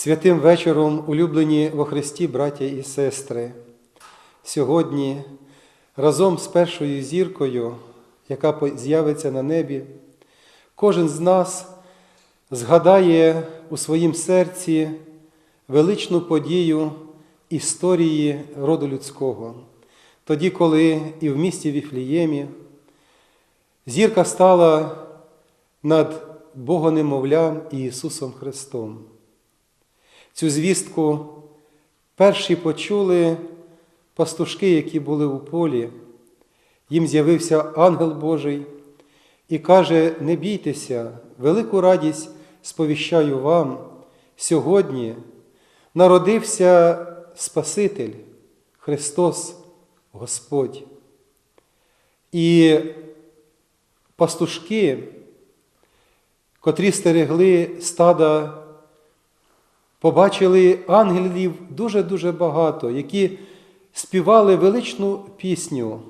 Святим вечором, улюблені во Христі, браття і сестри, сьогодні разом з першою зіркою, яка з'явиться на небі, кожен з нас згадає у своїм серці величну подію історії роду людського, тоді, коли і в місті Віфліємі зірка стала над Богонемовлям і Ісусом Христом. Цю звістку перші почули пастушки, які були у полі. Їм з'явився ангел Божий і каже: Не бійтеся, велику радість сповіщаю вам. Сьогодні народився Спаситель Христос Господь. І пастушки, котрі стерегли стада побачили ангелів дуже-дуже багато, які співали величну пісню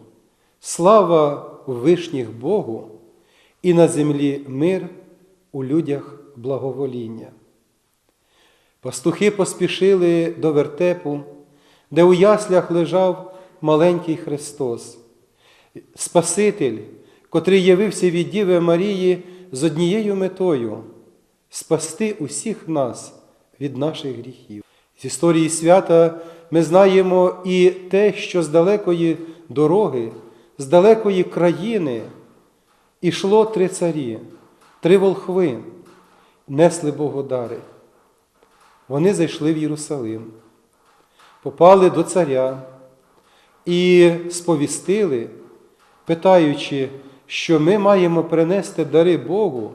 Слава вишніх Богу і на землі мир у людях благовоління. Пастухи поспішили до вертепу, де у яслях лежав маленький Христос, Спаситель, котрий явився від Діви Марії з однією метою спасти усіх нас від наших гріхів. З історії свята ми знаємо і те, що з далекої дороги, з далекої країни ішло три царі, три волхви, несли Богодари. Вони зайшли в Єрусалим, попали до царя і сповістили, питаючи, що ми маємо принести дари Богу,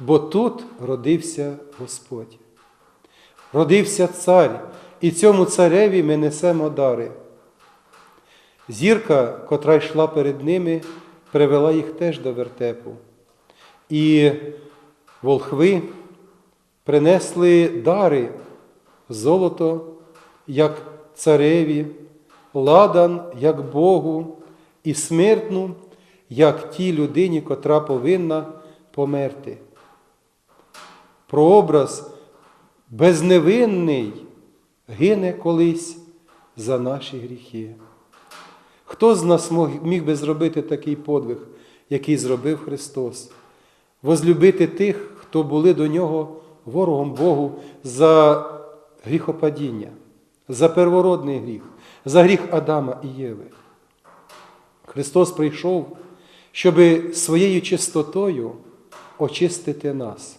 бо тут родився Господь. Родився цар, і цьому цареві ми несемо дари. Зірка, котра йшла перед ними, привела їх теж до вертепу. І волхви принесли дари золото, як цареві, ладан, як Богу, і смертну, як тій людині, котра повинна померти. Прообраз безневинний гине колись за наші гріхи. Хто з нас міг би зробити такий подвиг, який зробив Христос? Возлюбити тих, хто були до нього ворогом Богу за гріхопадіння, за первородний гріх, за гріх Адама і Єви. Христос прийшов, щоб своєю чистотою очистити нас,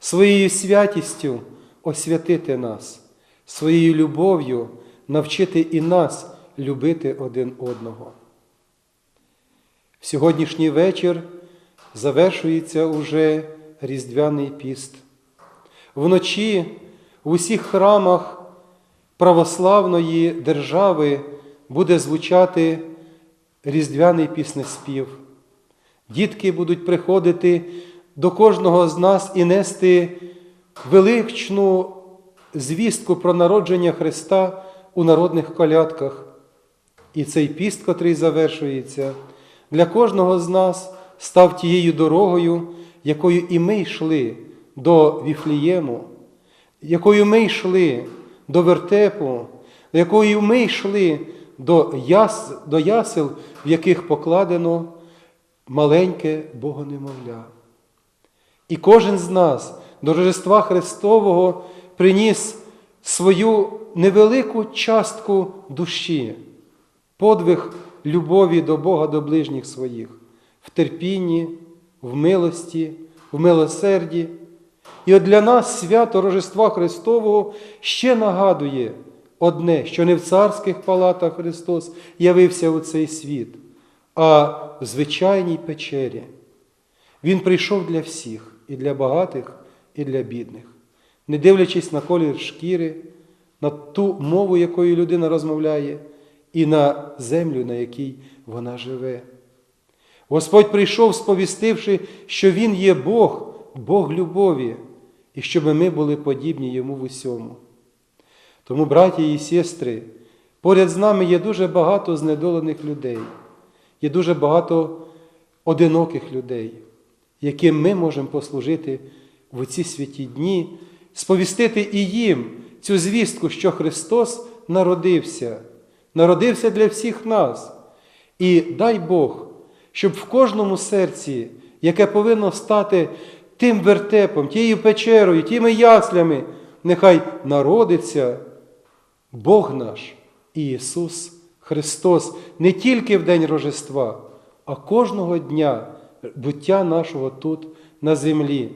своєю святістю освятити нас, своєю любов'ю навчити і нас любити один одного. В сьогоднішній вечір завершується уже Різдвяний піст. Вночі в усіх храмах православної держави буде звучати різдвяний піснеспів. Дітки будуть приходити до кожного з нас і нести величну звістку про народження Христа у народних колядках. І цей піст, котрий завершується, для кожного з нас став тією дорогою, якою і ми йшли до Віфлієму, якою ми йшли до вертепу, якою ми йшли до, яс, до ясел, в яких покладено маленьке Богонемовля. І кожен з нас до Рождества Христового приніс свою невелику частку душі, подвиг любові до Бога, до ближніх своїх, в терпінні, в милості, в милосерді. І от для нас свято Рождества Христового ще нагадує одне, що не в царських палатах Христос явився у цей світ, а в звичайній печері. Він прийшов для всіх, і для багатих, і для бідних, не дивлячись на колір шкіри, на ту мову, якою людина розмовляє, і на землю, на якій вона живе. Господь прийшов, сповістивши, що Він є Бог, Бог любові, і щоб ми були подібні Йому в усьому. Тому, браті і сестри, поряд з нами є дуже багато знедолених людей, є дуже багато одиноких людей, яким ми можемо послужити в ці святі дні сповістити і їм цю звістку, що Христос народився, народився для всіх нас. І дай Бог, щоб в кожному серці, яке повинно стати тим вертепом, тією печерою, тими яслями, нехай народиться Бог наш і Ісус Христос не тільки в день Рождества, а кожного дня буття нашого тут на землі.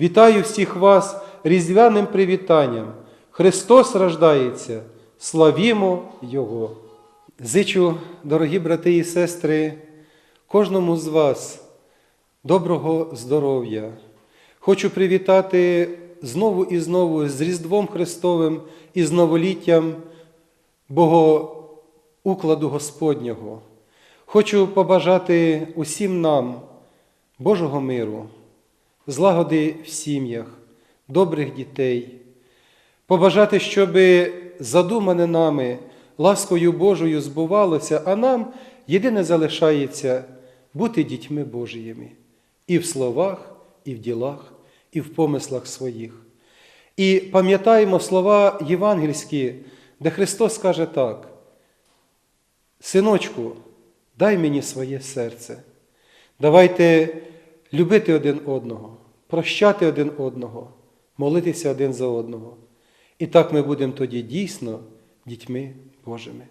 Вітаю всіх вас різдвяним привітанням. Христос рождається, славімо Його. Зичу, дорогі брати і сестри, кожному з вас доброго здоров'я. Хочу привітати знову і знову з Різдвом Христовим і з новоліттям Богоукладу Господнього. Хочу побажати усім нам Божого миру, злагоди в сім'ях, добрих дітей, побажати, щоб задумане нами ласкою Божою збувалося, а нам єдине залишається бути дітьми Божіїми і в словах, і в ділах, і в помислах своїх. І пам'ятаємо слова євангельські, де Христос каже так: Синочку, дай мені своє серце. Давайте любити один одного, прощати один одного, молитися один за одного. І так ми будемо тоді дійсно дітьми Божими.